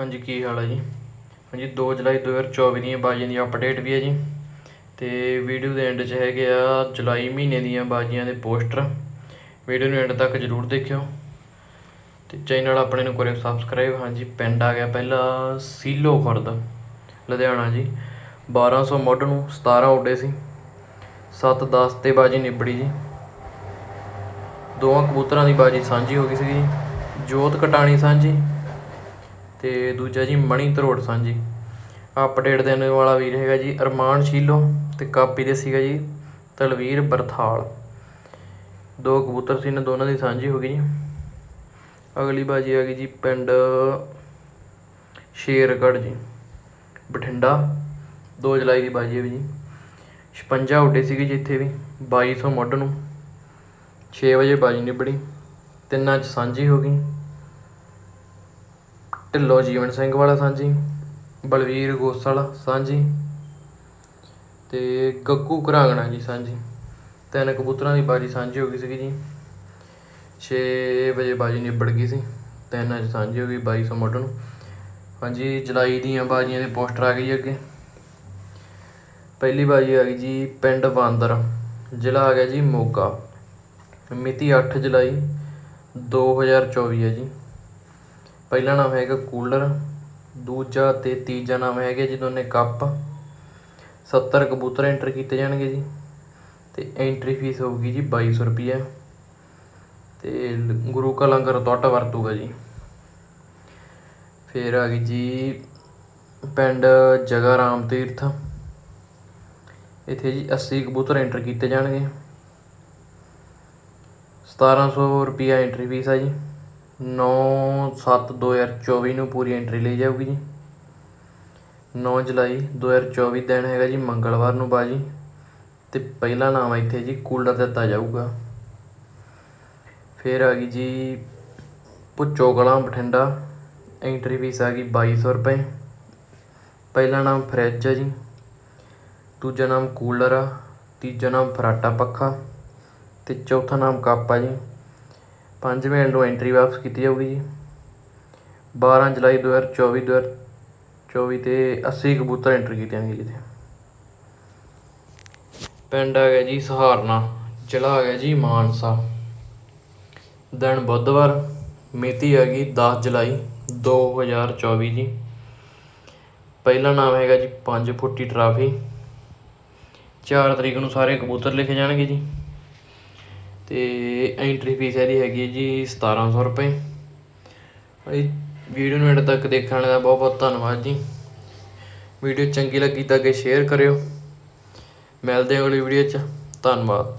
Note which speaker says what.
Speaker 1: ਹਾਂਜੀ, ਕੀ ਹਾਲ ਹੈ ਜੀ? ਹਾਂਜੀ 2 ਜੁਲਾਈ 2024 ਦੀਆਂ ਬਾਜੀਆਂ ਦੀ ਅਪਡੇਟ ਵੀ ਹੈ ਜੀ। ਤੇ ਵੀਡੀਓ ਦੇ ਐਂਡ 'ਚ ਹੈਗੇ ਆ ਜੁਲਾਈ ਮਹੀਨੇ ਦੀਆਂ ਬਾਜੀਆਂ ਦੇ ਪੋਸਟਰ ਵੀਡੀਓ ਨੂੰ ਐਂਡ ਤੱਕ ਜਰੂਰ ਦੇਖਿਓ। ਤੇ ਚੈਨਲ ਆਪਣੇ ਨੂੰ ਕਰਿਓ ਸਬਸਕ੍ਰਾਈਬ ਹਾਂਜੀ, ਪਿੰਡ ਆ ਗਿਆ ਪਹਿਲਾ ਸੀਲੋ ਖੁਰਦ, ਲੁਧਿਆਣਾ ਜੀ। 1200 ਮੁੱਢ ਨੂੰ 17 ਉੱਡੇ ਸੀ। 7-10 ਤੇ ਬਾਜੀ ਨਿਬੜੀ ਜੀ। ਦੋਵਾਂ ਕਬੂਤਰਾਂ ਦੀ ਬਾਜੀ ਸਾਂਝੀ ਹੋ ਗਈ ਸੀਗੀ। ਜੋਤ ਕਟਾਣੀ ਸਾਂਝੀ ਅਤੇ ਦੂਜਾ ਜੀ ਮਣੀ ਧਰੋੜ ਸਾਂਝੀ ਅਪਡੇਟ ਦੇਣ ਵਾਲਾ ਵੀਰ ਹੈਗਾ ਜੀ ਅਰਮਾਨ ਸ਼ੀਲੋ ਅਤੇ ਕਾਪੀ ਦੇ ਸੀਗਾ ਜੀ ਤਲਵੀਰ ਬਰਥਾਲ। ਦੋ ਕਬੂਤਰ ਸੀ ਨੇ ਦੋਨਾਂ ਦੀ ਸਾਂਝੀ ਹੋ ਗਈ ਜੀ। ਅਗਲੀ ਬਾਜੀ ਆ ਗਈ ਜੀ ਪਿੰਡ ਸ਼ੇਰਗੜ੍ਹ ਜੀ। ਬਠਿੰਡਾ 2 ਜੁਲਾਈ ਦੀ ਬਾਜੀ ਹੈ ਵੀ ਜੀ। 56 ਉੱਡੇ ਸੀਗੇ ਜੀ ਇੱਥੇ ਵੀ 2200 ਮੁੱਢ ਨੂੰ। 6 ਵਜੇ ਬਾਜੀ ਨਿਬੜੀ, ਤਿੰਨਾਂ 'ਚ ਸਾਂਝੀ ਹੋ ਗਈ। ਢਿੱਲੋਂ ਜੀਵਨ ਸਿੰਘ ਵਾਲਾ ਸਾਂਝੀ, ਬਲਵੀਰ ਗੋਸਲ ਸਾਂਝੀ ਤੇ ਗੱਗੂ ਘਰਾਂਗਣਾ ਜੀ ਸਾਂਝੀ। ਤਿੰਨ ਕਬੂਤਰਾਂ ਦੀ ਬਾਜੀ ਸਾਂਝੀ ਹੋ ਗਈ ਸੀਗੀ ਜੀ। 6 ਵਜੇ ਬਾਜੀ ਨਿਬੜ ਗਈ ਸੀ। ਤਿੰਨ 'ਚ ਸਾਂਝੀ ਹੋ ਗਈ 2200 ਮੁੱਢ ਨੂੰ। ਹਾਂਜੀ, ਜੁਲਾਈ ਦੀਆਂ ਬਾਜੀਆਂ ਦੇ ਪੋਸਟਰ ਆ ਗਈ ਅੱਗੇ। ਪਹਿਲੀ ਬਾਜੀ ਆ ਗਈ ਜੀ ਪਿੰਡ ਬਾਂਦਰ ਜ਼ਿਲ੍ਹਾ ਆ ਗਿਆ ਜੀ ਮੋਗਾ। ਮਿਤੀ 8 ਜੁਲਾਈ 2024 ਹੈ ਜੀ। ਪਹਿਲਾ ਨਾਮ ਹੈਗਾ ਕੂਲਰ, ਦੂਜਾ ਤੇ ਤੀਜਾ ਨਾਮ ਹੈਗਾ ਜੀ ਦੋਨੇ ਕੱਪ। 70 ਕਬੂਤਰ ਐਂਟਰ ਕੀਤੇ ਜਾਣਗੇ ਜੀ। ਤੇ ਐਂਟਰੀ ਫੀਸ ਹੋਊਗੀ ਜੀ 2200 ਰੁਪਏ ਤੇ ਲ- ਗੁਰੂ ਕਾ ਲੰਗਰ ਟੁੱਟ ਵਰਤੂਗਾ ਜੀ। ਫਿਰ ਆ ਗਈ ਜੀ ਪਿੰਡ ਜਗਾ ਰਾਮ ਤੀਰਥ। ਇੱਥੇ ਜੀ 80 ਕਬੂਤਰ ਐਂਟਰ ਕੀਤੇ ਜਾਣਗੇ। 1700 ਰੁਪਿਆ ਐਂਟਰੀ ਫੀਸ ਆ ਜੀ। 9/7/2024 ਨੂੰ ਪੂਰੀ ਐਂਟਰੀ ਲਈ ਜਾਊਗੀ ਜੀ। 9 ਜੁਲਾਈ 2024 ਦਿਨ ਹੈਗਾ ਜੀ, ਮੰਗਲਵਾਰ ਨੂੰ ਬਾਜੀ। ਤੇ ਪਹਿਲਾ ਨਾਮ ਆ ਇੱਥੇ ਜੀ ਕੂਲਰ ਦਿੱਤਾ ਜਾਊਗਾ। ਫਿਰ ਆ ਗਈ ਜੀ ਪੁੱਚੋ ਕਲਾਂ ਬਠਿੰਡਾ। ਐਂਟਰੀ ਫੀਸ ਆ ਗਈ 2200 ਰੁਪਏ। ਪਹਿਲਾ ਨਾਮ ਫਰਿੱਜ ਹੈ ਜੀ। ਦੂਜਾ ਨਾਮ ਕੂਲਰ ਆ। ਤੀਜਾ ਨਾਮ ਫਰਾਟਾ ਪੱਖਾ। ਤੇ ਚੌਥਾ ਨਾਮ ਕੱਪ ਆ ਜੀ। ਪੰਜਵੇਂ ਐਂਡ ਨੂੰ ਐਂਟਰੀ ਵਾਪਸ ਕੀਤੀ ਜਾਊਗੀ ਜੀ। 12 ਜੁਲਾਈ 2024 2024 ਤੇ 80 ਕਬੂਤਰ ਐਂਟਰ ਕੀਤੇ ਜਾਣਗੇ ਜੀ ਪਿੰਡ ਆ ਗਿਆ ਜੀ ਸਹਾਰਨਾ, ਜ਼ਿਲ੍ਹਾ ਆ ਗਿਆ ਜੀ ਮਾਨਸਾ। ਦਿਨ ਬੁੱਧਵਾਰ, ਮਿਤੀ ਆ ਗਈ 10 ਜੁਲਾਈ 2024 ਜੀ। ਪਹਿਲਾ ਨਾਮ ਹੈਗਾ ਜੀ 5 ਫੁੱਟੀ ਟਰਾਫੀ। 4 ਤਰੀਕ ਨੂੰ ਸਾਰੇ ਕਬੂਤਰ ਲਿਖੇ ਜਾਣਗੇ ਜੀ। ਤੇ ਐਂਟਰੀ ਫੀਸ ਇਹਦੀ ਹੈਗੀ ਹੈ ਜੀ 1700 ਰੁਪਏ। ਇਹ ਵੀਡੀਓ ਨੂੰ ਐਂਡ ਤੱਕ ਦੇਖਣ ਦਾ ਬਹੁਤ ਬਹੁਤ ਧੰਨਵਾਦ ਜੀ। ਵੀਡੀਓ ਚੰਗੀ ਲੱਗੀ ਤਾਂ ਅੱਗੇ ਸ਼ੇਅਰ ਕਰਿਓ। ਮਿਲਦੇ ਹਾਂ ਅਗਲੀ ਵੀਡੀਓ 'ਚ। ਧੰਨਵਾਦ।